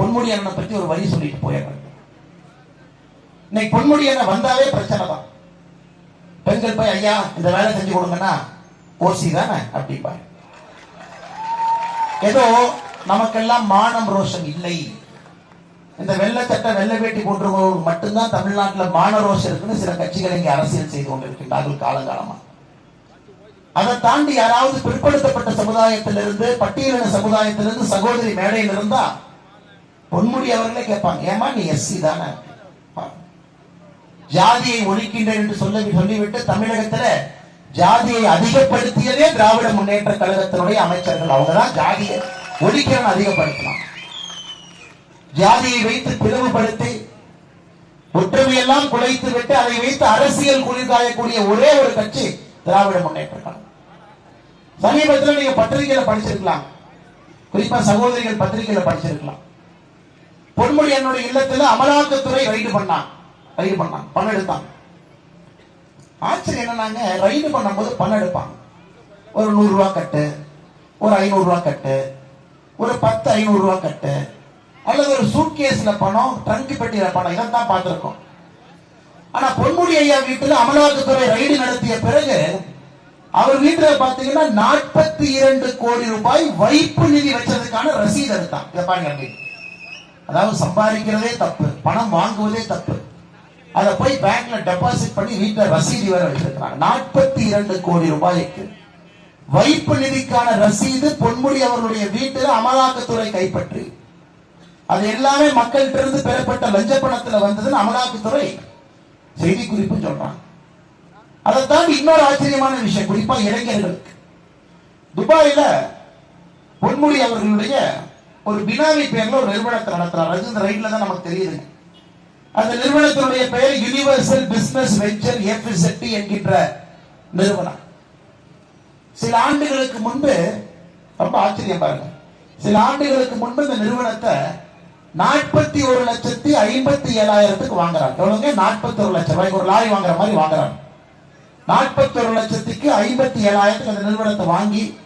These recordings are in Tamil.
பொன்முடி அண்ணனை பத்தி ஒரு வழி சொல்லிட்டு போயிடுறாங்க இன்னைக்கு பொன்முடி அண்ணன் வந்தாவே பிரச்சனை தான். பெண்கள் போய் ஐயா இந்த வேலை செஞ்சு கொடுங்கன்னா ஓசி தானே? அப்படிப்பாங்க ஏதோ நமக்கெல்லாம் மானம் ரோஷம் இல்லை. இந்த வெள்ளச்சட்டை வெள்ளை வேட்டி போன்றவங்களுக்கு மட்டும்தான் தமிழ்நாட்டில் மான ரோஷம் இருக்குன்னு சில கட்சிகள் இங்கே அரசியல் செய்து கொண்டிருக்கின்றார்கள் காலங்காலமா. அதை தாண்டி யாராவது பிற்படுத்தப்பட்ட சமுதாயத்திலிருந்து பட்டியலின சமுதாயத்திலிருந்து சகோதரி மேடையில் இருந்தா பொன்முடி அவர்களே கேட்பாங்க ஏமா நீ எஸ்சி தானே? ஜாதியை ஒழிக்கின்றேன் என்று சொல்ல சொல்லிவிட்டு தமிழகத்துல ஜாதியை அதிகப்படுத்தியதே திராவிட முன்னேற்ற கழகத்தினுடைய அமைச்சர்கள். அவங்கதான் ஜாதியை ஒழிக்கிறன்னு அதிகப்படுத்தலாம். ஜாதியை வைத்து பிளவுபடுத்தி ஒற்றுமையெல்லாம் குலைத்து விட்டு அதை வைத்து அரசியல் குளிர்காயக்கூடிய ஒரே ஒரு கட்சி திராவிட முன்னேற்ற கழகம். சமீபத்தில் நீங்க பத்திரிகையில படிச்சிருக்கலாம். குறிப்பா சகோதரிகள் பத்திரிகையில படிச்சிருக்கலாம். பொன்முடி என்னுடைய இல்லத்துல அமலாக்கத்துறை ரைடு பண்ணான். ரைடு பண்ணான். பணம் எடுத்தான். ஆச்சரியம் என்னன்னாங்க ரைடு பண்ணும்போது பணம் எடுப்பாங்க ஒரு நூறு ரூபாய் கட்டு ஒரு ஐநூறு ரூபா கட்டு ஒரு பத்து ஐநூறு ரூபா கட்டு அல்லது ஒரு சூட்கேஸ்ல பணம் ட்ரங்க் பெட்டியில பணம் இதைத்தான் பார்த்திருக்கோம். ஆனா பொன்முடி ஐயா வீட்டுல அமலாக்கத்துறை ரைடு நடத்திய பிறகு அவர் வீட்டுல பாத்தீங்கன்னா நாற்பத்தி இரண்டு கோடி ரூபாய் வைப்பு நிதி வச்சதுக்கான ரசீது எடுத்தான். இதை பாருங்க அதாவது சம்பாதிக்கிறதே தப்பு பணம் வாங்குவதே தப்பு. அதை போய் பேங்க்ல டெபாசிட் பண்ணி வீட்டில் ரசீது வேற வச்சிருக்கிறாங்க. நாற்பத்தி இரண்டு கோடி ரூபாய்க்கு. வைப்பு நிதிக்கான ரசீது பொன்முடி அவர்களுடைய வீட்டில் அமலாக்கத்துறை கைப்பற்றி. அது எல்லாமே மக்கள்கிட்ட இருந்து பெறப்பட்ட லஞ்ச பணத்துல வந்ததுன்னு அமலாக்கத்துறை செய்தி குறிப்பு சொல்றாங்க. அதை தாண்டி இன்னொரு ஆச்சரியமான விஷயம் குறிப்பா இளைஞர்களுக்கு. துபாயில பொன்முடி அவர்களுடைய ஒரு பினாமி பேர்ல ஒரு நிறுவனத்தை நடத்துறாரு. அது இந்த ரைட்ல தான் நமக்கு தெரியுது. அந்த நிறுவனத்தினுடைய பெயர் யுனிவர்சல் பிசினஸ் வெஞ்சர் எஃப்இசட்டி என்கின்ற நிறுவனம். சில ஆண்டுகளுக்கு முன்பு ரொம்ப ஆச்சரியம் பாருங்க. சில ஆண்டுகளுக்கு முன்பு இந்த நிறுவனத்தை நாற்பத்தி ஒரு லட்சத்தி ஐம்பத்தி ஏழாயிரத்துக்கு வாங்குறாங்க. எவ்வளவுங்க? நாற்பத்தி ஒரு லட்சம். ரூபாய்க்கு ஒரு லாரி வாங்குற மாதிரி வாங்குறாங்க. நாற்பத்தி ஒரு லட்சத்துக்கு ஐம்பத்தி ஏழாயிரத்துக்கு அந்த நிறுவனத்தை வாங்கி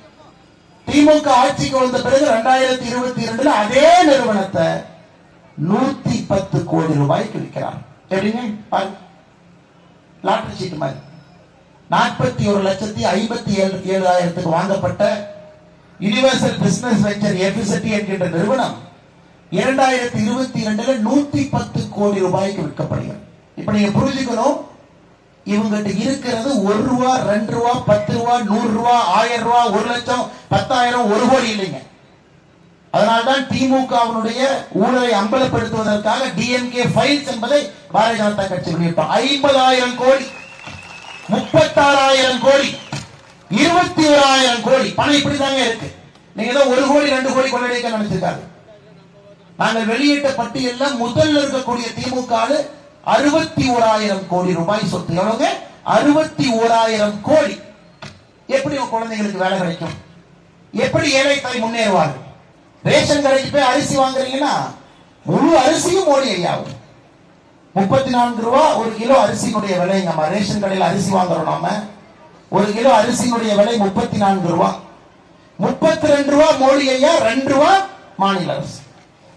திமுக ஆட்சிக்கு வந்த பிறகு ரெண்டாயிரத்தி இருபத்தி இரண்டுல அதே நிறுவனத்தை நூத்தி பத்து கோடி ரூபாய்க்கு விற்கிறார். எப்படிங்க? லாட்டரி சீட்டு மாதிரி. நாற்பத்தி ஒரு லட்சத்தி ஐம்பத்தி ஏழு ஏழாயிரத்துக்கு வாங்கப்பட்ட யுனிவர்சல் பிசினஸ் வெஞ்சர் எபிசிட்டி என்கின்ற நிறுவனம் இரண்டாயிரத்தி இருபத்தி இரண்டுல நூத்தி பத்து கோடி ரூபாய்க்கு விற்கப்படுகிறது. இப்ப நீங்க புரிஞ்சுக்கணும் இவங்கிட்ட இருக்கிறது ஒரு ரூபா ரெண்டு ரூபா பத்து ரூபா நூறு ரூபா ஆயிரம் ரூபா ஒரு லட்சம் பத்தாயிரம் ஒரு கோடி இல்லைங்க. அதனால்தான் திமுகவினுடைய ஊழலை அம்பலப்படுத்துவதற்காக டிஎம்கே ஃபைல்ஸ் என்பதை பாரதிய ஜனதா கட்சி வெளியிட்டோம். ஐம்பதாயிரம் கோடி முப்பத்தாறாயிரம் கோடி இருபத்தி ஓராயிரம் கோடி. பணம் இப்படிதாங்க இருக்கு. நீங்க ஏதோ ஒரு கோடி ரெண்டு கோடி கொள்ளடிக்க நினைச்சிருக்காரு. நாங்கள் வெளியிட்ட பட்டியல்ல முதல்ல இருக்கக்கூடிய திமுக அறுபத்தி ஓராயிரம் கோடி ரூபாய் சொத்து. எவ்வளவுங்க? அறுபத்தி ஓராயிரம் கோடி. எப்படி குழந்தைகளுக்கு குழந்தைங்களுக்கு வேலை கிடைக்கும்? எப்படி ஏழை தாய் முன்னேறுவார்கள் ரேஷன் கடைக்கு போய் அரிசி வாங்குறீங்கன்னா முழு அரிசியும் மோடி ஐயாவும் முப்பத்தி நான்கு ரூபா ஒரு கிலோ அரிசியினுடைய விலை. நம்ம ரேஷன் கடையில் அரிசி வாங்குறோம் நாம. ஒரு கிலோ அரிசியினுடைய விலை முப்பத்தி நான்கு ரூபா. முப்பத்தி ரெண்டு ரூபா மோடி ஐயா ரெண்டு ரூபா மாநில அரசு.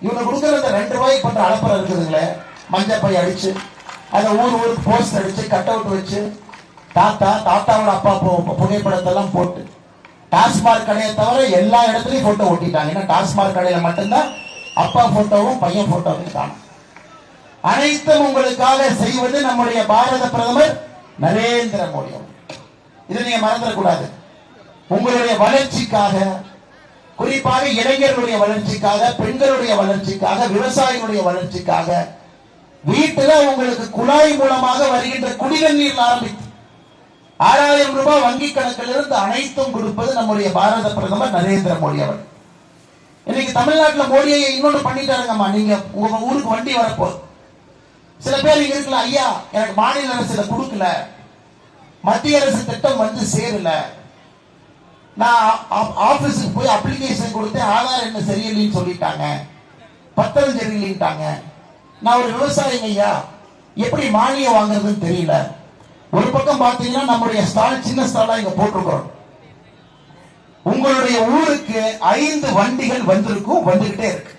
இவங்க கொடுக்கற அந்த ரெண்டு ரூபாய்க்கு பண்ற அலப்பறம் இருக்குதுங்களே. மஞ்சள் பை அடிச்சு அதை ஊர் ஊருக்கு போஸ்ட் அடிச்சு கட் அவுட் வச்சு தாத்தா தாத்தாவோட அப்பா புகைப்படத்தெல்லாம் போட்டு டாஸ்மாக் கடையை தவிர எல்லா இடத்துலயும் போட்டோ ஒட்டிட்டாங்க. ஏன்னா டாஸ்மாக் கடையில மட்டும்தான் அப்பா போட்டோவும் பையன் போட்டோவும் காணும். அனைத்தும் உங்களுக்காக செய்வது நம்முடைய பாரத பிரதமர் நரேந்திர மோடி அவர்கள். இதை நீங்க மறந்துடக்கூடாது. உங்களுடைய வளர்ச்சிக்காக குறிப்பாக இளைஞர்களுடைய வளர்ச்சிக்காக பெண்களுடைய வளர்ச்சிக்காக விவசாயிகளுடைய வளர்ச்சிக்காக வீட்டுல உங்களுக்கு குழாய் மூலமாக வருகின்ற குடிநீர் நீர் ஆரம்பித்து ஆறாயிரம் ரூபாய் வங்கி கணக்கில் இருந்து அனைத்தும் கொடுப்பது நம்முடைய பாரத பிரதமர் நரேந்திர மோடி அவர் இன்னைக்கு தமிழ்நாட்டில் மோடியை இன்னொன்று பண்ணிட்டாருங்கம்மா. நீங்க உங்க ஊருக்கு வண்டி வரப்போகுது. சில பேர் இங்க இருக்கல ஐயா எனக்கு மாநில அரசு இதை கொடுக்கல. மத்திய அரசு திட்டம் வந்து சேரல. நான் ஆபீஸுக்கு போய் அப்ளிகேஷன் கொடுத்தேன். ஆதார் என்ன சரியில்லைன்னு சொல்லிட்டாங்க. பத்திரம் சரியில்லைன்ட்டாங்க. நான் ஒரு விவசாயிங்க ஐயா. எப்படி மானியம் வாங்குறதுன்னு தெரியல. ஒரு பக்கம் பாத்தீங்கன்னா நம்முடைய ஸ்டால் சின்ன ஸ்டாலா இங்க போட்டிருக்கிறோம் உங்களுடைய ஊருக்கு ஐந்து வண்டிகள் வந்திருக்கும் வந்துகிட்டே இருக்கு.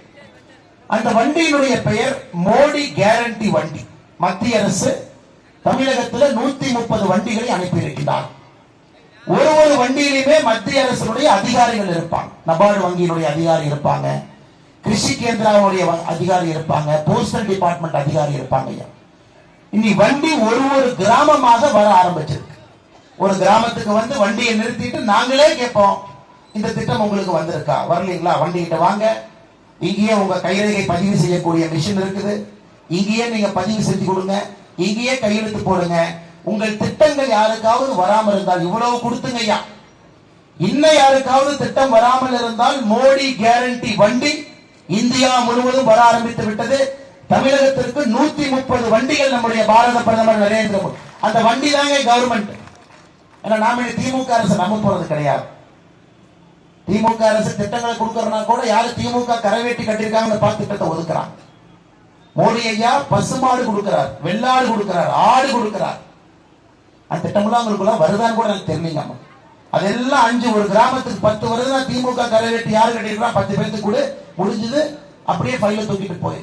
அந்த வண்டியினுடைய பெயர் மோடி கேரண்டி வண்டி. மத்திய அரசு தமிழகத்தில் நூத்தி முப்பது வண்டிகளை அனுப்பியிருக்கிறார். ஒரு ஒரு வண்டியிலுமே மத்திய அரசினுடைய அதிகாரிகள் இருப்பாங்க. நபார்டு வங்கியினுடைய அதிகாரி இருப்பாங்க. கிருஷி கேந்திராவுடைய அதிகாரி இருப்பாங்க போஸ்டல் டிபார்ட்மெண்ட் அதிகாரி இருப்பாங்க ஐயா. இனி வண்டி ஒரு ஒரு கிராமமாக வர ஆரம்பிச்சிருக்கு. ஒரு கிராமத்துக்கு வந்து வண்டியை நிறுத்திட்டு நாங்களே கேட்போம் இந்த திட்டம் உங்களுக்கு வந்திருக்கா? வரலீங்களா? வண்டி கிட்ட வாங்க. இங்கேயே உங்க கைரேகை பதிவு செய்யக்கூடிய மிஷின் இருக்குது. இங்கேயே நீங்க பதிவு செஞ்சு கொடுங்க. இங்கேயே கையெழுத்து போடுங்க. உங்கள் திட்டங்கள் யாருக்காவது வராமல் இருந்தால் இவ்வளவு கொடுத்துங்க ஐயா. இன்னும் யாருக்காவது திட்டம் வராமல் இருந்தால் மோடி கேரண்டி வண்டி இந்தியா முழுவதும் வர ஆரம்பித்து விட்டது. தமிழகத்திற்கு நூத்தி முப்பது வண்டிகள் நம்முடைய பாரத பிரதமர் நரேந்திர மோடி அந்த வண்டி தாங்க கவர்மெண்ட் ஏன்னா நாம திமுக அரசு நம்ப போறது கிடையாது. திமுக அரசு திட்டங்களை கொடுக்கறனா கூட யாரு திமுக கரைவேட்டி கட்டிருக்காங்க பார்த்து திட்டத்தை ஒதுக்குறாங்க. மோடி ஐயா பசுமாடு கொடுக்கிறார் வெள்ளாடு கொடுக்கிறார் ஆடு கொடுக்கிறார். அந்த திட்டமெல்லாம் உங்களுக்குள்ள வருதான்னு கூட எனக்கு தெரியலங்க அதெல்லாம் அஞ்சு ஒரு கிராமத்துக்கு பத்து வருதுன்னா திமுக கரைவேட்டி யாரு கட்டிருக்கா பத்து பேருக்கு கூட முடிஞ்சது அப்படியே ஃபைல தூக்கிட்டு போய்.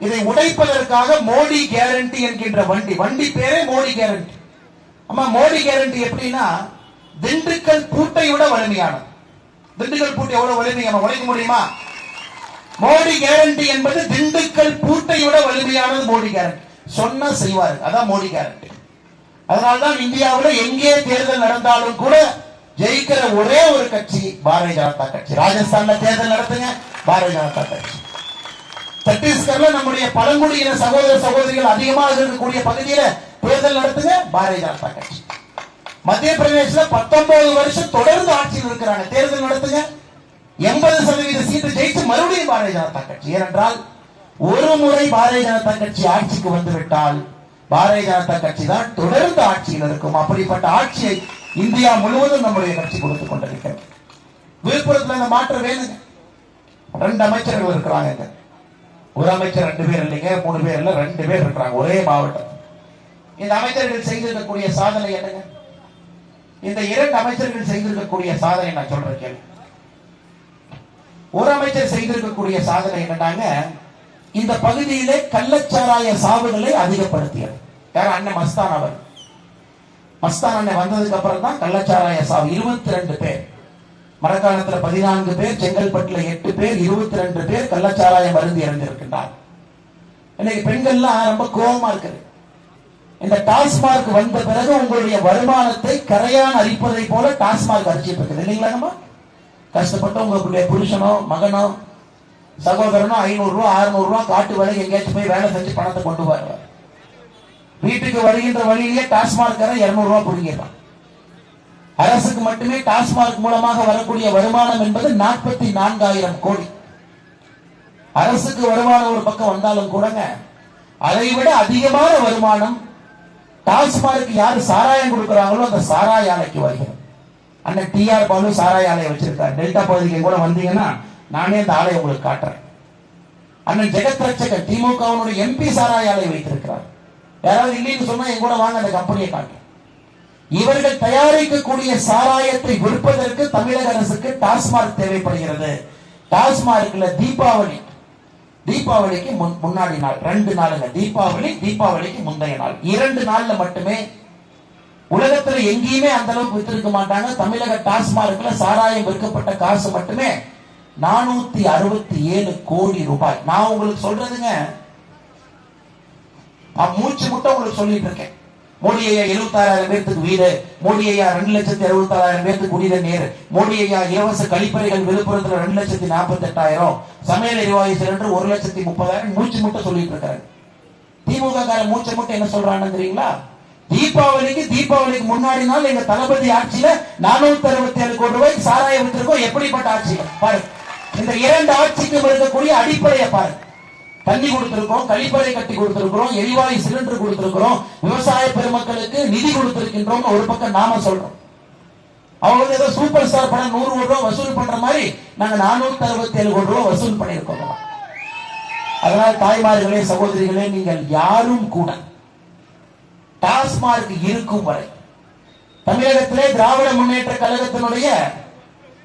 இதை உடைப்பதற்காக மோடி கேரண்டி என்கின்ற வண்டி வண்டி பேரே மோடி கேரண்டி அம்மா மோடி கேரண்டி எப்படின்னா திண்டுக்கல் பூட்டை விட வலிமையானது. திண்டுக்கல் பூட்டை எவ்வளவு வலிமை நம்ம உழைக்க முடியுமா? மோடி கேரண்டி என்பது திண்டுக்கல் பூட்டை விட வலிமையானது மோடி கேரண்டி சொன்னா செய்வாரு அதான் மோடி கேரண்டி அதனால்தான் இந்தியாவில் எங்கே தேர்தல் நடந்தாலும் கூட ஜெயிக்கிற ஒரே ஒரு கட்சி பாரதிய ஜனதா கட்சி. ராஜஸ்தான்ல தேர்தல் நடத்துங்க. பாரதிய ஜனதா கட்சி. சத்தீஸ்கர்ல நம்முடைய பழங்குடியின சகோதர சகோதரிகள் அதிகமாக இருக்கக்கூடிய பகுதியில தேர்தல் நடத்துங்க பாரதிய ஜனதா கட்சி. மத்திய பிரதேசல பத்தொன்பது வருஷம் தொடர்ந்து ஆட்சியில் இருக்கிறாங்க. தேர்தல் நடத்துங்க. எண்பது சதவீத சீட்டு ஜெயிச்சு மறுபடியும் பாரதிய ஜனதா கட்சி. ஏனென்றால் ஒரு முறை பாரதிய ஜனதா கட்சி ஆட்சிக்கு வந்துவிட்டால் பாரதிய ஜனதா கட்சி தான் தொடர்ந்து ஆட்சியில் இருக்கும். அப்படிப்பட்ட ஆட்சியை இந்தியா முழுவதும் நம்முடைய கட்சி கொடுத்துக் கொண்டிருக்கிறது. விழுப்புரத்துல இந்த மாற்றம் வேணுங்க. ரெண்டு அமைச்சர்கள் இருக்கிறாங்க இங்க. ஒரு அமைச்சர் ரெண்டு பேர் இல்லைங்க மூணு பேர் இல்ல ரெண்டு பேர் இருக்கிறாங்க ஒரே மாவட்டம். இந்த அமைச்சர்கள் செய்திருக்கக்கூடிய சாதனை என்னங்க? இந்த இரண்டு அமைச்சர்கள் செய்திருக்கக்கூடிய சாதனை நான் சொல்றேன் கேள்வி ஒரு அமைச்சர் செய்திருக்கக்கூடிய சாதனை என்னன்னாங்க இந்த பகுதியிலே கள்ளச்சாராய சாவுகளை அதிகப்படுத்தியது. யார்? அண்ணன் மஸ்தான் அவர். மஸ்தான் அண்ணன் வந்ததுக்கு அப்புறம் தான் கள்ளச்சாராய சாவு. இருபத்தி ரெண்டு பேர். மரக்காலத்தில் பதினான்கு பேர் செங்கல்பட்டுல எட்டு பேர் இருபத்தி ரெண்டு பேர் கள்ளச்சாராய மருந்து இறந்திருக்கின்றார். இன்னைக்கு பெண்கள்லாம் ரொம்ப கோபமா இருக்குது. இந்த டாஸ்மார்க் வந்த பிறகு உங்களுடைய வருமானத்தை கரையான் அரிப்பதை போல டாஸ்மார்க் அரிச்சிட்டு இருக்குது. இல்லைங்களா நம்ம? கஷ்டப்பட்டு உங்களுடைய புருஷனோ மகனோ சகோதரனோ ஐநூறு ரூபா அறுநூறு ரூபா காட்டு வேலைக்கு எங்கேயாச்சும் போய் வேலை செஞ்சு பணத்தை கொண்டு வருவார். வீட்டுக்கு வருகின்ற வழியிலேயே டாஸ்மார்க் இருநூறு ரூபா அரசுக்கு மட்டுமே டாஸ்மார்க் மூலமாக வரக்கூடிய வருமானம் என்பது நாற்பத்தி நான்காயிரம் கோடி. அரசுக்கு வருமானம் ஒரு பக்கம் வந்தாலும் கூடங்க அதை விட அதிகமான வருமானம் டாஸ்மார்க் யாரு சாராயம் கொடுக்குறாங்களோ அந்த சாராய ஆலைக்கு வருகிறது. அண்ணன் டிஆர் பாலு சாராய ஆலையை வச்சிருக்காரு. டெல்டா பகுதிக்கு கூட வந்தீங்கன்னா நானே அந்த ஆலையை உங்களுக்கு காட்டுறேன். அண்ணன் ஜெகத் ரட்சகன் திமுகவுடைய எம்பி சாராய ஆலை வைத்திருக்கிறார். யாராவது இல்லைன்னு சொன்னா என் கூட வாங்க அந்த கம்பெனியை காட்டுறேன். இவர்கள் தயாரிக்கக்கூடிய சாராயத்தை விற்பதற்கு தமிழக அரசுக்கு டாஸ்மார்க் தேவைப்படுகிறது. டாஸ்மார்க்ல தீபாவளி. தீபாவளிக்கு முன்- முன்னாடி நாள் ரெண்டு நாளுங்க. தீபாவளி தீபாவளிக்கு முந்தைய நாள். இரண்டு நாள்ல மட்டுமே உலகத்துல எங்கேயுமே அந்த அளவுக்கு வித்திருக்க மாட்டாங்க. தமிழக டாஸ்மார்க்ல சாராயம் விற்கப்பட்ட காசு மட்டுமே நானூத்தி அறுபத்தி ஏழு கோடி ரூபாய். நான் உங்களுக்கு சொல்றதுங்க நான் மூச்சு முட்டை உங்களுக்கு சொல்லிட்டு இருக்கேன். மோடி ஐயா எழுபத்தாறாயிரம் பேர்த்துக்கு வீடு மோடி ஐயா ரெண்டு லட்சத்தி அறுபத்தாறாயிரம் பேர்த்துக்கு குடித நீர் மோடி ஐயா இலவச கழிப்பறைகள் விழுப்புரத்துல ரெண்டு லட்சத்தி நாற்பத்தி எட்டாயிரம் சமையல் எரிவாயு சிலிண்டர் ஒரு லட்சத்தி முப்பதாயிரம் மூச்சு முட்டை சொல்லிட்டு இருக்காரு. திமுக கார மூச்சை முட்டை என்ன சொல்றான்னு தெரியுங்களா? தீபாவளிக்கு தீபாவளிக்கு முன்னாடி நாள் எங்க தளபதி ஆட்சியில நானூத்தி அறுபத்தி ஏழு கோடி ரூபாய் சாராயம் வித்திருக்கோம் எப்படிப்பட்ட ஆட்சி பாரு. இந்த இரண்டு ஆட்சிக்கும் இருக்கக்கூடிய அடிப்படையை பாரு. தண்ணி கொடுத்திருக்கோம் கழிப்பறை கட்டி கொடுத்திருக்கிறோம் எரிவாயு சிலிண்டர் கொடுத்திருக்கிறோம் விவசாய பெருமக்களுக்கு நிதி கொடுத்திருக்கின்றோம் ஒரு பக்கம் நாம சொல்றோம். அவங்க வந்து ஏதோ சூப்பர் ஸ்டார் படம் நூறு கோடி ரூபாய் வசூல் பண்ற மாதிரி நாங்க நானூத்தி அறுபத்தி ஏழு கோடி ரூபாய் வசூல் பண்ணியிருக்கோம். அதனால் தாய்மார்களே சகோதரிகளே நீங்கள் யாரும் கூட டாஸ்மார்க் இருக்கும் வரை தமிழகத்திலே திராவிட முன்னேற்ற கழகத்தினுடைய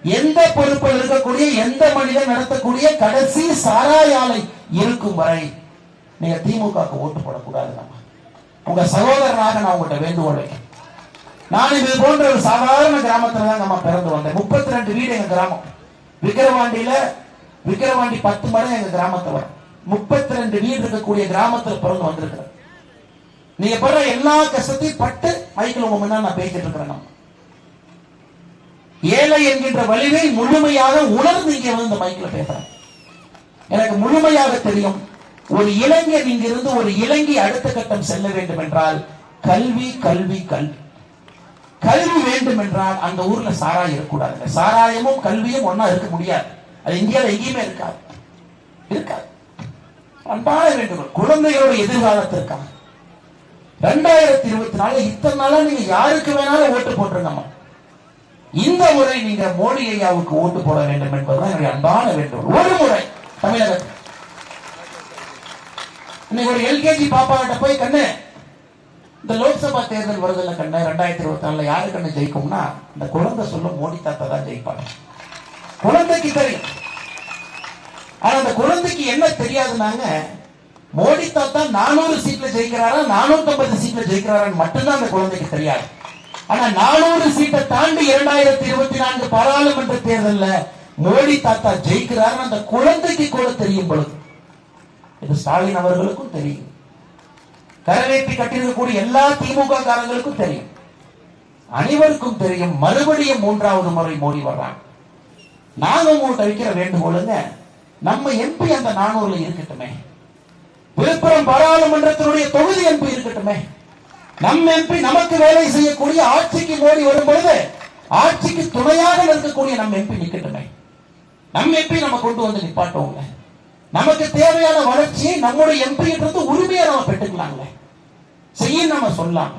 எந்த பொறுப்பில் இருக்கக்கூடிய எந்த மனிதன் நடத்தக்கூடிய கடைசி சாராய ஆலை இருக்கும் வரை நீங்க திமுகவுக்கு ஓட்டு போடக்கூடாது நம்ம. உங்க சகோதரனாக நான் உங்கள்கிட்ட வேண்டுகோள் வைக்கிறேன். நான் இது போன்ற ஒரு சாதாரண கிராமத்துல தான் நம்ம பிறந்து வந்தேன். முப்பத்தி ரெண்டு வீடு எங்க கிராமம். விக்கிரவாண்டியில விக்கிரவாண்டி பத்து மடம் எங்க கிராமத்துல வரும். முப்பத்தி ரெண்டு வீடு இருக்கக்கூடிய கிராமத்துல பிறந்து வந்திருக்கிறேன். நீங்க படுற எல்லா கஷ்டத்தையும் பட்டு மைக்கில் உங்க முன்னாடி நான் பேசிட்டு இருக்கிறேன் நம்ம. ஏழை என்கின்ற வலிவை முழுமையாக உணர்ந்து இங்கே வந்து இந்த மைக்கில் பேசுறேன் எனக்கு முழுமையாக தெரியும் ஒரு இளைஞன் இங்கிருந்து ஒரு இலங்கை அடுத்த கட்டம் செல்ல வேண்டும் என்றால் கல்வி கல்வி கல்வி. கல்வி வேண்டும் என்றால் அந்த ஊர்ல சாராயம் இருக்கக்கூடாது சாராயமும் கல்வியும் ஒன்னா இருக்க முடியாது. அது இந்தியாவில் எங்கேயுமே இருக்காது. இருக்காது. அன்பான வேண்டுகோள். குழந்தைகளோட எதிர்காலத்திற்காக ரெண்டாயிரத்தி இருபத்தி நாலு இத்தனை நாளா நீங்க யாருக்கு வேணாலும் ஓட்டு போட்டுருங்கம்மா. இந்த முறை நீங்க மோடி ஐயாவுக்கு ஓட்டு போட வேண்டும் என்பதுதான் என்னுடைய அன்பான வேண்டும் ஒரு முறை. தமிழகத்தில் இன்னைக்கு ஒரு எல்கேஜி பாப்பா கிட்ட போய் கண்ணு. இந்த லோக்சபா தேர்தல் வருதுல கண்ணு ரெண்டாயிரத்தி இருபத்தி நாலுல யாரு கண்ணு ஜெயிக்கும்னா இந்த குழந்தை சொல்லும் மோடி தாத்தா தான் ஜெயிப்பாங்க. குழந்தைக்கு தெரியும். ஆனா அந்த குழந்தைக்கு என்ன தெரியாதுனாங்க மோடி தாத்தா நானூறு சீட்ல ஜெயிக்கிறாரா நானூத்தி ஐம்பது சீட்ல ஜெயிக்கிறாரான்னு மட்டும்தான் அந்த குழந்தைக்கு தெரியாது. ஆனா நானூறு சீட்டை தாண்டி இரண்டாயிரத்தி இருபத்தி நான்கு பாராளுமன்ற தேர்தல்ல மோடி தாத்தா ஜெயிக்கிறார் அந்த குழந்தைக்கு கூட தெரியும் பொழுது. இது ஸ்டாலின் அவர்களுக்கும் தெரியும். கரவேற்றி கட்டியிருக்கக்கூடிய எல்லா திமுக காரங்களுக்கும் தெரியும். அனைவருக்கும் தெரியும். மறுபடியும் மூன்றாவது முறை மோடி வர்றாங்க. நாங்க உங்கள்கிட்ட வைக்கிற வேண்டுகோளுங்க நம்ம எம்பி அந்த நானூறுல இருக்கட்டுமே. விழுப்புரம் பாராளுமன்றத்தினுடைய தொகுதி எம்பி இருக்கட்டுமே. நம் எம்பி நமக்கு வேலை செய்யக்கூடிய ஆட்சிக்கு மோடி வரும் பொழுது ஆட்சிக்கு துணையாக நிற்கக்கூடிய நம் எம்பி நிக்கட்டுமே நம் எம்பி நம்ம கொண்டு வந்து நிப்பாட்டோங்க நமக்கு தேவையான வளர்ச்சியை நம்முடைய எம்பி இருந்து உரிமையை நம்ம பெற்றுக்கலாங்க செய்ய நம்ம சொல்லலாம்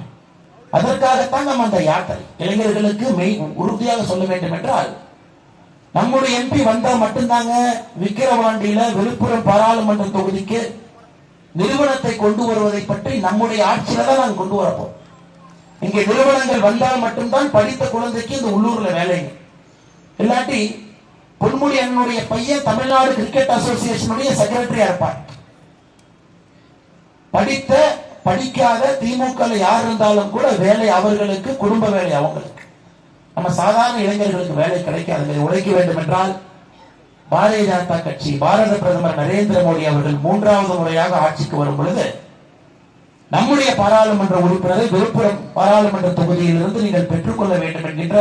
அதற்காகத்தான் நம்ம அந்த யாத்திரை. இளைஞர்களுக்கு மெய் உறுதியாக சொல்ல வேண்டும் என்றால் நம்முடைய எம்பி வந்தா மட்டும்தாங்க விக்கிரவாண்டியில விழுப்புரம் பாராளுமன்ற தொகுதிக்கு நிறுவனத்தை கொண்டு வருவதை பற்றி நம்முடைய ஆட்சியில தான் நாங்கள் கொண்டு வரப்போம். இங்கே நிறுவனங்கள் வந்தால் மட்டும்தான் படித்த குழந்தைக்கு இந்த உள்ளூர்ல வேலைங்க இல்லாட்டி பொன்முடி அண்ணனுடைய பையன் தமிழ்நாடு கிரிக்கெட் அசோசியேஷனுடைய செக்ரட்டரியா இருப்பார் படித்த படிக்காத திமுக யார் இருந்தாலும் கூட வேலை அவர்களுக்கு குடும்ப வேலை அவங்களுக்கு. நம்ம சாதாரண இளைஞர்களுக்கு வேலை கிடைக்காது. உழைக்க வேண்டும் என்றால் பாரதிய ஜனதா கட்சி பாரத பிரதமர் நரேந்திர மோடி அவர்கள் மூன்றாவது முறையாக ஆட்சிக்கு வரும் பொழுது நம்முடைய பாராளுமன்ற உறுப்பினரை விழுப்புரம் பாராளுமன்ற தொகுதியிலிருந்து நீங்கள் பெற்றுக்கொள்ள வேண்டும் என்கின்ற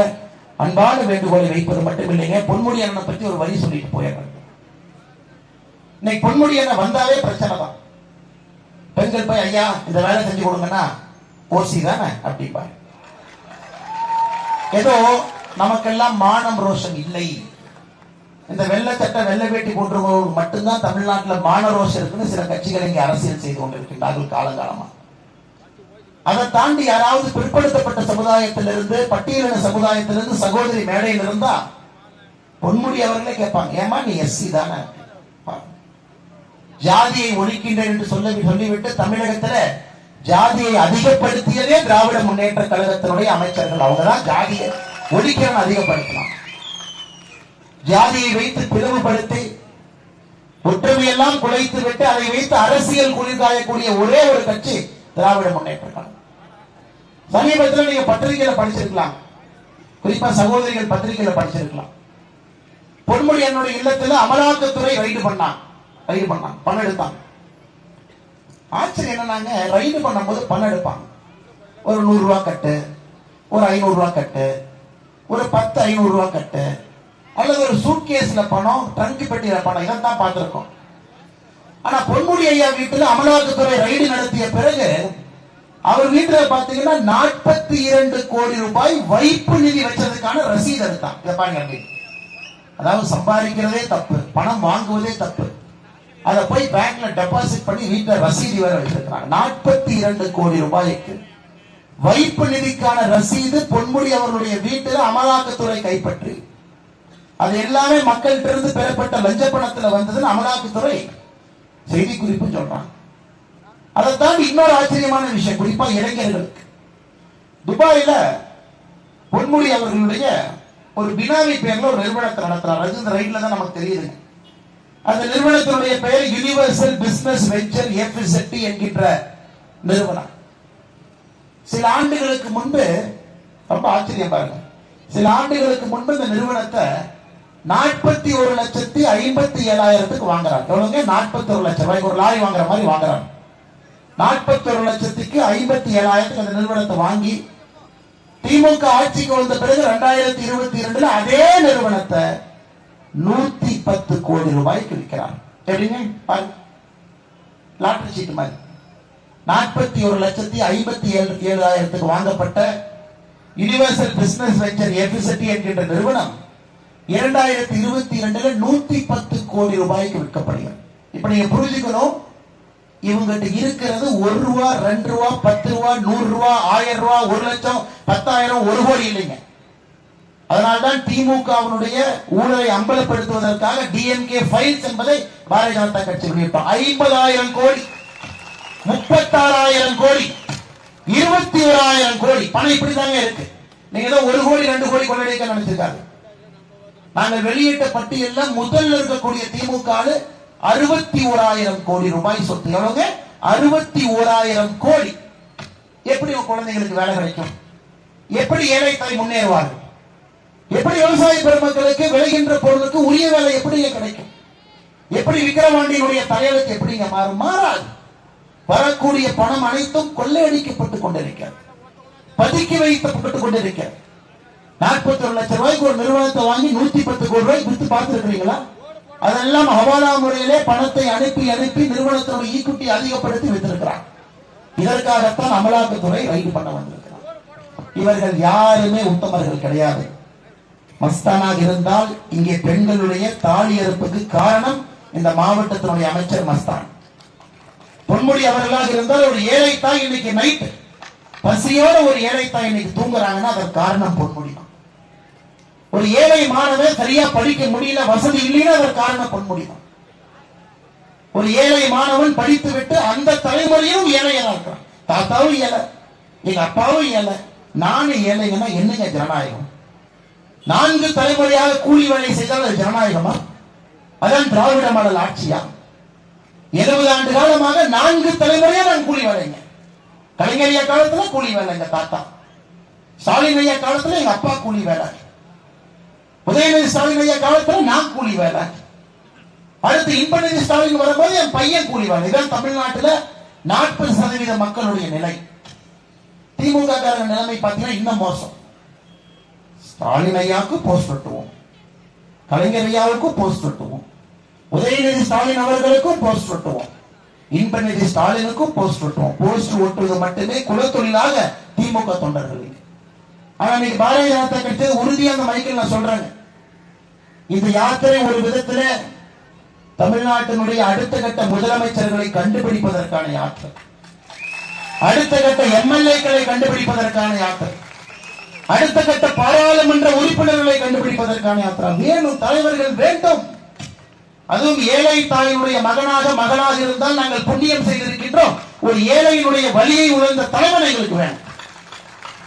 அன்பான வேண்டுகோளை வைப்பது மட்டுமில்லைங்க. பொன்முடி அண்ணனை பற்றி ஒரு வரி சொல்லிட்டு போயிடுறேன் இன்னைக்கு பொன்முடி அண்ணன் வந்தாலே பிரச்சனை தான். பெண்கள் போய் ஐயா இந்த வேலை செஞ்சு கொடுங்கன்னா ஓசி தானே? அப்படிப்பாரு ஏதோ நமக்கெல்லாம் மானம் ரோஷம் இல்லை. இந்த வெள்ளை சட்டை வெள்ளை வேட்டி போன்றவர்கள் மட்டும்தான் தமிழ்நாட்டில் மானரோஷம் இருக்குன்னு சில கட்சிகள் இங்கே அரசியல் செய்து கொண்டிருக்கின்றார்கள் காலங்காலமா. அதை தாண்டி யாராவது பிற்படுத்தப்பட்ட சமுதாயத்திலிருந்து பட்டியலின சமுதாயத்திலிருந்து சகோதரி மேடையில் இருந்தா பொன்முடி அவர்களே கேட்பாங்க ஏமா நீ எஸ்சி தானே? ஜாதியை ஒழிக்கின்றேன் என்று சொல்லி சொல்லிவிட்டு தமிழகத்துல ஜாதியை அதிகப்படுத்தியதே திராவிட முன்னேற்ற கழகத்தினுடைய அமைச்சர்கள். அவங்கதான் ஜாதியை ஒழிக்கிறவன் அதிகப்படுத்தலாம் ஜாதியை வைத்து பிளவுபடுத்தி ஒற்றுமையெல்லாம் குலைத்து விட்டு அதை வைத்து அரசியல் குளிர்காயக்கூடிய ஒரே ஒரு கட்சி திராவிட முன்னேற்ற கழகம். சமீபத்தில் நீங்க பத்திரிகையில படிச்சிருக்கலாம். குறிப்பா சகோதரிகள் பத்திரிகையில படிச்சிருக்கலாம். பொன்முடி என்னுடைய இல்லத்துல அமலாக்கத்துறை ரைடு பண்ணான். ரைடு பண்ணான். பணம் எடுத்தாங்க ஆச்சரியம் என்னன்னாங்க ரைடு பண்ணும்போது பணம் எடுப்பாங்க ஒரு நூறு ரூபா கட்டு ஒரு ஐநூறு ரூபா கட்டு ஒரு பத்து ஐநூறு ரூபா கட்டு அல்லது ஒரு சூட்கேஸ்ல பணம் ட்ரங்க் பெட்டியில பணம் இதான் பார்த்திருக்கோம். ஆனா பொன்முடி ஐயா வீட்டுல அமலாக்கத்துறை ரைடு நடத்திய பிறகு அவர் வீட்டுல பாத்தீங்கன்னா நாற்பத்தி இரண்டு கோடி ரூபாய் வைப்பு நிதி வச்சதுக்கான ரசீது எடுத்தான். இதை பாருங்க அதாவது சம்பாதிக்கிறதே தப்பு பணம் வாங்குவதே தப்பு. அதை போய் பேங்க்ல டெபாசிட் பண்ணி வீட்டுல ரசீது வேற வச்சிருக்கிறாங்க. நாற்பத்தி இரண்டு கோடி ரூபாய்க்கு வைப்பு நிதிக்கான ரசீது பொன்முடி அவர்களுடைய வீட்டில் அமலாக்கத்துறை கைப்பற்றி. அது எல்லாமே மக்கள்கிட்ட இருந்து பெறப்பட்ட லஞ்ச பணத்துல வந்ததுன்னு அமலாக்கத்துறை செய்தி குறிப்பு சொல்றாங்க. அதை தாண்டி இன்னொரு ஆச்சரியமான விஷயம் குறிப்பா இளைஞர்களுக்கு. துபாயில பொன்முடி அவர்களுடைய ஒரு பினாமி பேர்ல ஒரு நிறுவனத்தை நடத்துறாரு அது இந்த ரைட்ல தான் நமக்கு தெரியுது. அந்த நிறுவனத்தினுடைய பெயர் யுனிவர்சல் பிசினஸ் வெஞ்சர் எஃப்இசெட்டி என்கின்ற நிறுவனம். சில ஆண்டுகளுக்கு முன்பு ரொம்ப ஆச்சரியம் பாருங்க. சில ஆண்டுகளுக்கு முன்பு இந்த நிறுவனத்தை நாற்பத்தி ஒரு லட்சத்தி ஐம்பத்தி ஏழாயிரத்துக்கு வாங்குறாங்க. எவ்வளவுங்க? நாற்பத்தி ஒரு லட்சம். ரூபாய்க்கு ஒரு லாரி வாங்குற மாதிரி வாங்குறாங்க. நாற்பத்தி ஒரு லட்சத்துக்கு ஐம்பத்தி ஏழாயிரத்துக்கு அந்த நிறுவனத்தை வாங்கி திமுக ஆட்சிக்கு வந்த பிறகு ரெண்டாயிரத்தி இருபத்தி இரண்டுல அதே நிறுவனத்தை நூத்தி பத்து கோடி ரூபாய்க்கு விற்கிறார் எப்படிங்க? பாருங்க. லாட்டரி சீட்டு மாதிரி. நாற்பத்தி ஒரு லட்சத்தி ஐம்பத்தி ஏழு ஏழாயிரத்துக்கு வாங்கப்பட்ட யுனிவர்சல் பிசினஸ் வெஞ்சர் எபிசிட்டி என்கின்ற நிறுவனம் இரண்டாயிரத்தி இருபத்தி இரண்டுல நூத்தி பத்து கோடி ரூபாய்க்கு விற்கப்படுகிறது. இப்ப நீங்க புரிஞ்சுக்கணும் இவங்கிட்ட இருக்கிறது ஒரு ரூபா ரெண்டு ரூபா பத்து ரூபா நூறு ரூபா ஆயிரம் ரூபா ஒரு லட்சம் பத்தாயிரம் ஒரு கோடி இல்லைங்க. அதனால்தான் திமுகவினுடைய ஊழலை அம்பலப்படுத்துவதற்காக டிஎம்கே ஃபைல்ஸ் என்பதை பாரதிய ஜனதா கட்சி வெளியிட்டோம் ஐம்பதாயிரம் கோடி முப்பத்தாறாயிரம் கோடி இருபத்தி ஓராயிரம் கோடி பணம் இப்படிதாங்க இருக்கு. நீங்க ஏதோ ஒரு கோடி ரெண்டு கோடி கொள்ளடிக்க நினைச்சிருக்காங்க. நாங்கள் வெளியிட்ட பட்டியல்ல முதல்ல இருக்கக்கூடிய திமுக அறுபத்தி ஓராயிரம் கோடி ரூபாய் சொத்து. எவ்வளவுங்க? அறுபத்தி ஓராயிரம் கோடி. எப்படி குழந்தைகளுக்கு வேலை கிடைக்கும்? எப்படி ஏழை தாய் முன்னேறுவார்கள் எப்படி விவசாய பெருமக்களுக்கு விளைகின்ற பொருளுக்கு உரிய வேலை எப்படிங்க கிடைக்கும்? எப்படி விக்கிரவாண்டியினுடைய தலையெழுத்து எப்படிங்க மாறும்? மாறாது. வரக்கூடிய பணம் அனைத்தும் கொள்ளையடிக்கப்பட்டுக் கொண்டிருக்கிறது. பதுக்கி வைக்கப்பட்டுக் கொண்டிருக்கிறது. நாற்பத்தி ஒரு லட்சம் ரூபாய்க்கு ஒரு நிறுவனத்தை வாங்கி நூத்தி பத்து கோடி ரூபாய் வித்து பார்த்துருக்கீங்களா அதெல்லாம் ஹவாலா முறையிலே பணத்தை அனுப்பி அனுப்பி நிறுவனத்தோட ஈக்குட்டி அதிகப்படுத்தி வைத்திருக்கிறார். இதற்காகத்தான் அமலாக்கத்துறை ரைடு பண்ண வந்திருக்கிறார். இவர்கள் யாருமே உத்தமர்கள் கிடையாது. மஸ்தானாக இருந்தால் இங்கே பெண்களுடைய தாலி அறுப்புக்கு காரணம் இந்த மாவட்டத்தினுடைய அமைச்சர் மஸ்தான். பொன்முடி அவர்களாக இருந்தால் ஒரு ஏழை தாய் இன்னைக்கு நைட் பசியோட ஒரு ஏழை தாய் இன்னைக்கு தூங்குறாங்கன்னா அதற்கு காரணம் பொன்முடி ஒரு ஏழை மாணவன் சரியா படிக்க முடியல வசதி இல்லைன்னா அவர் காரணம் பொன்முடி முடியும் ஒரு ஏழை மாணவன் படித்து விட்டு அந்த தலைமுறையும் ஏழையா இருக்கிறான் தாத்தாவும் ஏழை எங்க அப்பாவும் ஏழை நானும் ஏழைங்கன்னா என்னங்க ஜனநாயகம்? நான்கு தலைமுறையாக கூலி வேலை செய்தால் அது ஜனநாயகமா? அதான் திராவிட மாடல் ஆட்சியா? எழுபது ஆண்டு காலமாக நான்கு தலைமுறையா நான் கூலி வேலைங்க. கலைஞர் காலத்துல கூலி வேலை எங்க தாத்தா. ஸ்டாலின் ஐயா காலத்துல எங்க அப்பா கூலி வேலை. உதயநிதி ஸ்டாலின் ஐயா காலத்துல நான் கூலி வேலை. அடுத்து இன்பநிதி ஸ்டாலின் வரும்போது என் பையன் கூலி வேலை. இதான் தமிழ்நாட்டுல நாற்பது சதவீத மக்களுடைய நிலை. திமுக காரங்க நிலைமை பார்த்தீங்கன்னா இன்னும் மோசம். ஸ்டாலின் ஐயாவுக்கு போஸ்ட் ஒட்டுவோம். கலைஞர் ஐயாவுக்கும் போஸ்ட் ஒட்டுவோம். உதயநிதி ஸ்டாலின் அவர்களுக்கும் போஸ்ட் ஒட்டுவோம். இன்பநிதி ஸ்டாலினுக்கும் போஸ்ட் ஒட்டுவோம். போஸ்ட் ஒட்டுவது மட்டுமே குலத்தொழிலாக திமுக தொண்டர்களுக்கு ஆனா இன்னைக்கு பாரதிய ஜனதா கட்சி உறுதியா அந்த மைக்கில் நான் சொல்றேங்க. இந்த யாத்திரை ஒரு விதத்துல தமிழ்நாட்டினுடைய அடுத்த கட்ட முதலமைச்சர்களை கண்டுபிடிப்பதற்கான யாத்திரை. அடுத்த கட்ட எம்எல்ஏக்களை கண்டுபிடிப்பதற்கான யாத்திரை. அடுத்த கட்ட பாராளுமன்ற உறுப்பினர்களை கண்டுபிடிப்பதற்கான யாத்திரா. வேணும் தலைவர்கள் வேண்டும். அதுவும் ஏழை தாயினுடைய மகனாக மகனாக இருந்தால் நாங்கள் புண்ணியம் செய்திருக்கின்றோம். ஒரு ஏழையினுடைய வழியை உணர்ந்த தலைவன் எங்களுக்கு வேணும்.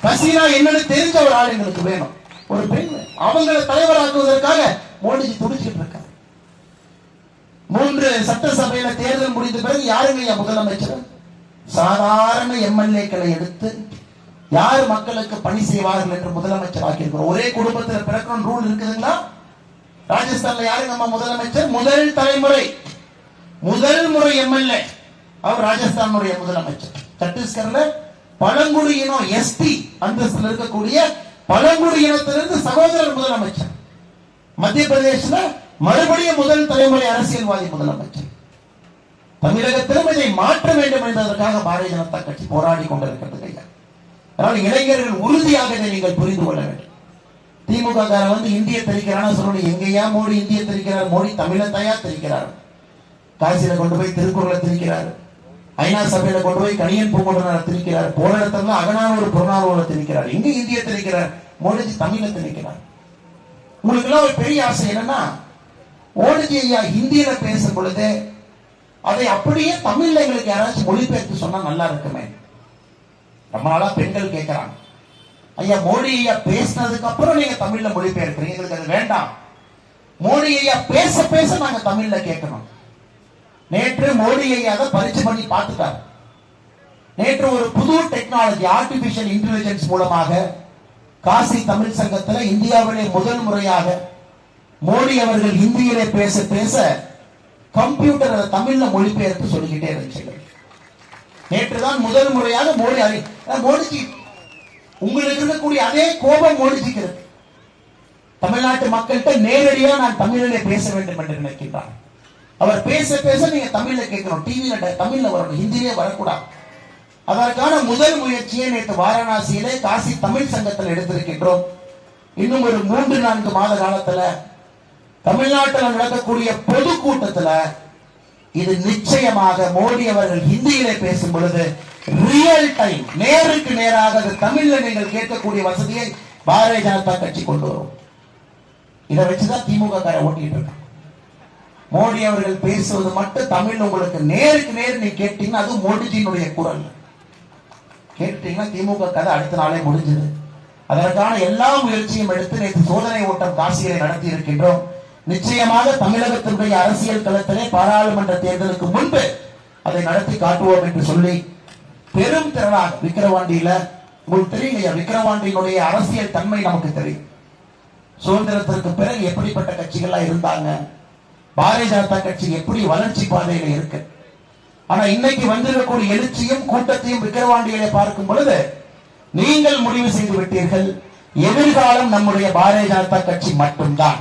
பசினா என்னன்னு தெரிஞ்ச ஒரு ஆள் எங்களுக்கு வேணும். ஒரு பெண் அவங்களை தலைவராக்குவதற்காக மோடிஜி துடிச்சிட்டு இருக்காரு. மூன்று சட்டசபையில தேர்தல் முடிந்த பிறகு யாருங்க முதலமைச்சர்? சாதாரண எம்எல்ஏக்களை எடுத்து யார் மக்களுக்கு பணி செய்வார்கள் என்று முதலமைச்சர் ஆக்கியிருக்கிறோம் ஒரே குடும்பத்தில் பிறக்கணும் ரூல் இருக்குதுங்களா ராஜஸ்தான்ல யாரு நம்ம முதலமைச்சர்? முதல் தலைமுறை முதல் முறை எம்எல்ஏ. அவர் ராஜஸ்தானுடைய முதலமைச்சர். சத்தீஸ்கர்ல பழங்குடி இனம் எஸ்டி அந்தஸ்தில் இருக்கக்கூடிய பழங்குடி இனத்திலிருந்து சகோதரர் முதலமைச்சர். மத்திய பிரதேசல மறுபடியும் முதல் தலைமுறை அரசியல்வாதி முதலமைச்சர். தமிழகத்திலும் இதை மாற்ற வேண்டும் என்பதற்காக பாரதிய ஜனதா கட்சி போராடி கொண்டிருக்கிறது ஐயா. அதனால் இளைஞர்கள் உறுதியாக இதை நீங்கள் புரிந்து கொள்ள வேண்டும். திமுக காரன் வந்து இந்திய தெரிக்கிறான்னு சொல்லணும் எங்கேயா மோடி இந்திய தெரிக்கிறார் மோடி தமிழத்தையா தெரிக்கிறார். காசியில கொண்டு போய் திருக்குறளை திரிக்கிறார். ஐநா சபையில கொண்டு போய் கணியன் பூங்குன்றனார் திணிக்கிறார். போன இடத்துல அகனானூர் புறநானூரை திணிக்கிறார். எங்க இந்திய திணிக்கிறார். மோடிஜி தமிழை திணிக்கிறார். உங்களுக்கு எல்லாம் ஒரு பெரிய ஆசை என்னன்னா மோடிஜி ஐயா ஹிந்தியில பேசும் பொழுது அதை அப்படியே தமிழ்ல எங்களுக்கு யாராச்சும் மொழிபெயர்த்து சொன்னா நல்லா இருக்குமே. ரொம்ப நாளா பெண்கள் கேட்கிறாங்க. ஐயா மோடி ஐயா பேசினதுக்கு அப்புறம் நீங்க தமிழ்ல மொழிபெயர்க்கிறீங்க. எங்களுக்கு அது வேண்டாம். மோடி ஐயா பேச பேச நாங்க தமிழ்ல கேட்கணும். நேற்று மோடி ஐயா அதை பரிச்சு பண்ணி பார்த்துட்டார். நேற்று ஒரு புது டெக்னாலஜி ஆர்டிபிஷியல் இன்டெலிஜென்ஸ் மூலமாக காசி தமிழ் சங்கத்துல இந்தியாவிலே முதல் முறையாக மோடி அவர்கள் ஹிந்தியிலே பேச பேச கம்ப்யூட்டர் அதை தமிழ்ல மொழிபெயர்த்து சொல்லிக்கிட்டே இருந்துச்சு. நேற்று தான் முதல் முறையாக மோடி அறி மோடிஜி உங்களுக்கு இருக்கக்கூடிய அதே கோபம் மோடிஜிக்கு இருக்கு. தமிழ்நாட்டு மக்கள்கிட்ட நேரடியாக நான் தமிழிலே பேச வேண்டும் என்று நினைக்கின்றான். அவர் பேச பேச நீங்க தமிழ்ல கேட்கணும். டிவியில தமிழ்ல வரணும். ஹிந்திலே வரக்கூடாது. அதற்கான முதல் முயற்சியை நேற்று வாரணாசியிலே காசி தமிழ் சங்கத்தில் எடுத்திருக்கின்றோம். இன்னும் ஒரு மூன்று நான்கு மாத காலத்துல தமிழ்நாட்டில் நடக்கக்கூடிய பொதுக்கூட்டத்துல இது நிச்சயமாக மோடி அவர்கள் ஹிந்தியிலே பேசும் பொழுது ரியல் டைம் நேருக்கு நேராக அது தமிழ்ல நீங்கள் கேட்கக்கூடிய வசதியை பாரதிய ஜனதா கட்சி கொண்டு வரும். இதை வச்சுதான் திமுக காரை ஓட்டிட்டு இருக்கான். மோடி அவர்கள் பேசுவது மட்டும் தமிழ் உங்களுக்கு நேருக்கு நேர் நீ கேட்டீங்கன்னா அது மோடிஜியினுடைய குரல். கேட்டீங்கன்னா திமுக கதை அடுத்த நாளே முடிஞ்சது. அதற்கான எல்லா முயற்சியும் எடுத்து நேற்று சோதனை ஓட்டம் காசியிலே நடத்தி இருக்கின்றோம். நிச்சயமாக தமிழகத்தினுடைய அரசியல் களத்திலே பாராளுமன்ற தேர்தலுக்கு முன்பு அதை நடத்தி காட்டுவோம் என்று சொல்லி பெரும் திறனாக விக்கிரவாண்டியில உங்களுக்கு தெரியும் இல்லையா விக்கிரவாண்டியினுடைய அரசியல் தன்மை நமக்கு தெரியும். சுதந்திரத்திற்கு பிறகு எப்படிப்பட்ட கட்சிகள்லாம் இருந்தாங்க? பாரதிய ஜனதா கட்சி எப்படி வளர்ச்சி பாதையில இருக்கு? ஆனா இன்னைக்கு வந்திருக்கக்கூடிய எழுச்சியும் கூட்டத்தையும் விக்கிரவாண்டிகளை பார்க்கும் பொழுது நீங்கள் முடிவு செய்து விட்டீர்கள். எதிர்காலம் நம்முடைய பாரதிய ஜனதா கட்சி மட்டும்தான்.